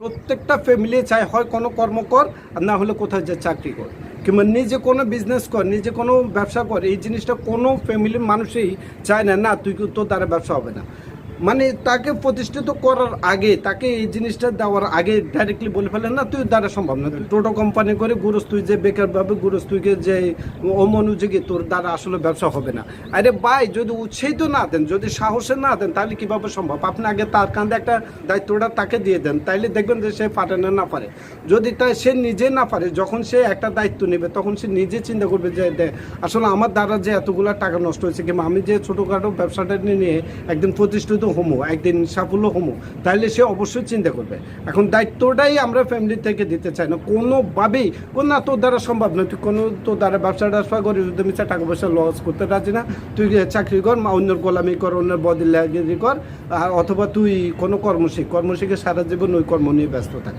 প্রত্যেকটা ফ্যামিলি চায়, হয় কোনো কর্ম কর, আর না হলে কোথায় যে চাকরি কর। কিংবা নিজে কোনো বিজনেস কর, নিজে কোনো ব্যবসা কর, এই জিনিসটা কোনো ফ্যামিলির মানুষই চায় না না, তুই তোর দ্বারা ব্যবসা হবে না। মানে তাকে প্রতিষ্ঠিত করার আগে, তাকে এই জিনিসটা দেওয়ার আগে ডাইরেক্টলি বলে ফেলেন, না, তুই দ্বারা সম্ভব না। টোটো কোম্পানি করে গুরুস তুই যে বেকার ভাবে গুরুস তুইকে যে অমনোযোগী, তোর দ্বারা আসলে ব্যবসা হবে না। আরে ভাই, যদি উৎসাহিত না দেন, যদি সাহসে না দেন, তাহলে কীভাবে সম্ভব? আপনি আগে তার কাঁধে একটা দায়িত্বটা তাকে দিয়ে দেন, তাইলে দেখবেন যে সে পারে না পারে। যদি তাই সে নিজে না পারে, যখন সে একটা দায়িত্ব নেবে, তখন সে নিজে চিন্তা করবে যে আসলে আমার দ্বারা যে এতগুলো টাকা নষ্ট হয়েছে, কিংবা আমি যে ছোটোখাটো ব্যবসাটা নিয়ে একদিন প্রতিষ্ঠিত হমো, একদিন সাফল্য হমো তাহলে সে অবশ্যই চিন্তা করবে। এখন দায়িত্বটাই আমরা ফ্যামিলি থেকে দিতে চাই না, কোনোভাবেই। কোন না, তোর দ্বারা সম্ভব নয়, তুই কোনো, তোর দ্বারা ব্যবসা ট্যাবসা যদি মিশা টাকা পয়সা লস করতে রাজি না, তুই চাকরি কর অন্যের গোলামি কর, অন্যের বদলি কর অথবা তুই কোনো কর্ম শিখ কর্ম শিখে সারা জীবন ওই কর্ম নিয়ে ব্যস্ত থাক।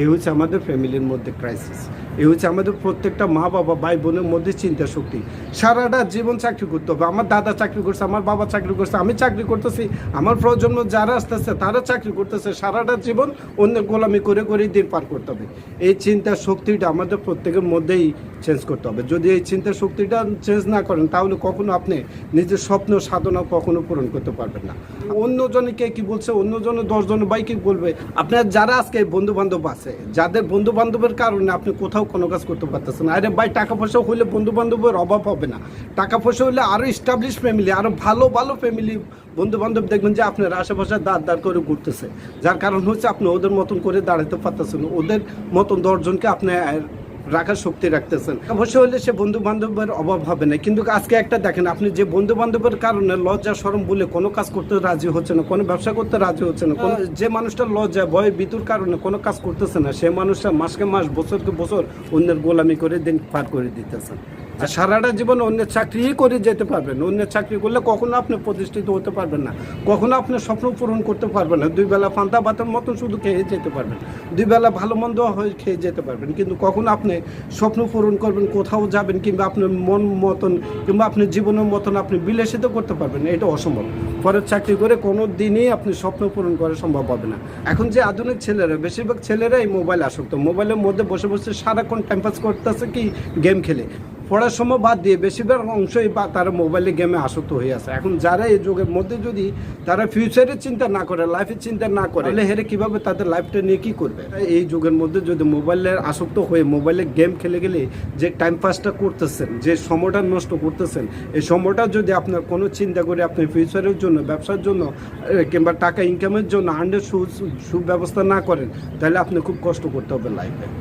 এই হচ্ছে আমাদের ফ্যামিলির মধ্যে ক্রাইসিস এই হচ্ছে আমাদের প্রত্যেকটা মা বাবা, ভাই বোনের মধ্যে চিন্তা শক্তি। সারাটা জীবন চাকরি করতে হবে। আমার দাদা চাকরি করছে, আমার বাবা চাকরি করছে, আমি চাকরি করতেছি। আমার প্রজন্ম যারা আসতেছে, তারা চাকরি করতেছে। সারাটা জীবন অন্যের গোলামি করে করে দিন পার করতে হবে। এই চিন্তা শক্তিটা আমাদের প্রত্যেকের মধ্যেই চেঞ্জ করতে হবে। যদি এই চিন্তা শক্তিটা চেঞ্জ না করেন, তাহলে কখনো আপনি নিজের স্বপ্ন, সাধনা কখনো পূরণ করতে পারবেন না। অন্যজনে কে কি বলছে? অন্যজনে, দশজন বাইকে বলবে? আপনার যারা আজকে বন্ধু বান্ধব আছে, যাদের বন্ধু বান্ধবের কারণে আপনি কোথাও কোনো কাজ করতে পারতেছে না। আরে ভাই, টাকা পয়সা হইলে বন্ধু বান্ধবের অভাব হবে না। টাকা পয়সা হইলে আরও স্টাবলিশ ফ্যামিলি আরও ভালো ভালো ফ্যামিলি বন্ধু বান্ধব দেখবেন যে আপনার আশেপাশে দাঁড় দাঁড় করে ঘুরতেছে। যার কারণ হচ্ছে আপনি ওদের মতন করে দাঁড়াতে পারতেছেন ওদের মতন দশজনকে আপনি রাখার শক্তি রাখতেছেন। অবশ্য হলে সে বন্ধু বান্ধবের অভাব হবে না। কিন্তু আজকে একটা দেখেন আপনি যে বন্ধু বান্ধবের কারণে লজ্জা সরম বলে কোনো কাজ করতে রাজি হচ্ছে না কোনো ব্যবসা করতে রাজি হচ্ছে না কোনো যে মানুষটা লজ্জা ভয় বিতুর কারণে কোনো কাজ করতেছে না সে মানুষটা মাসকে মাস বছরকে বছর অন্যের গোলামি করে দিন পার করে দিতেছেন। সারাটা জীবন অন্যের চাকরি করে যেতে পারবেন। অন্যের চাকরি করলে কখনো আপনি প্রতিষ্ঠিত হতে পারবেন না। কখনো আপনি স্বপ্ন পূরণ করতে পারবেন না। দুই বেলা ফান্তা ভাতের মতন শুধু খেয়ে যেতে পারবেন। দুই বেলা ভালো মন্দ হয়ে খেয়ে যেতে পারবেন। কিন্তু কখনো আপনি স্বপ্ন পূরণ করবেন, কোথাও যাবেন কিংবা আপনার মন মতন কিংবা আপনার জীবনের মতন আপনি বিলাসিত করতে পারবেন এটা অসম্ভব। পরের চাকরি করে কোনো দিনই আপনি স্বপ্ন পূরণ করা সম্ভব হবে না। এখন যে আধুনিক ছেলেরা, বেশিরভাগ ছেলেরাই মোবাইল আসক্ত। মোবাইলের মধ্যে বসে বসে সারাক্ষণ টাইম পাস করতেছে কি? গেম খেলে। পড়ার সময় বাদ দিয়ে বেশিরভাগ অংশই বা তারা মোবাইলে গেমে আসক্ত হয়ে আছে। এখন যারা এই যুগের মধ্যে যদি তারা ফিউচারের চিন্তা না করে লাইফের চিন্তা না করে, তাহলে হেরে কীভাবে তাদের লাইফটা নিয়ে কী করবে? এই যুগের মধ্যে যদি মোবাইলের আসক্ত হয়ে মোবাইলে গেম খেলে গেলে যে টাইম পাসটা করতেছেন, যে সময়টা নষ্ট করতেছেন, এই সময়টা যদি আপনার কোনো চিন্তা করে আপনি ফিউচারের জন্য, ব্যবসার জন্য কিংবা টাকা ইনকামের জন্য আন্ডার সুব্যবস্থা না করেন, তাহলে আপনি খুব কষ্ট করতে হবে লাইফে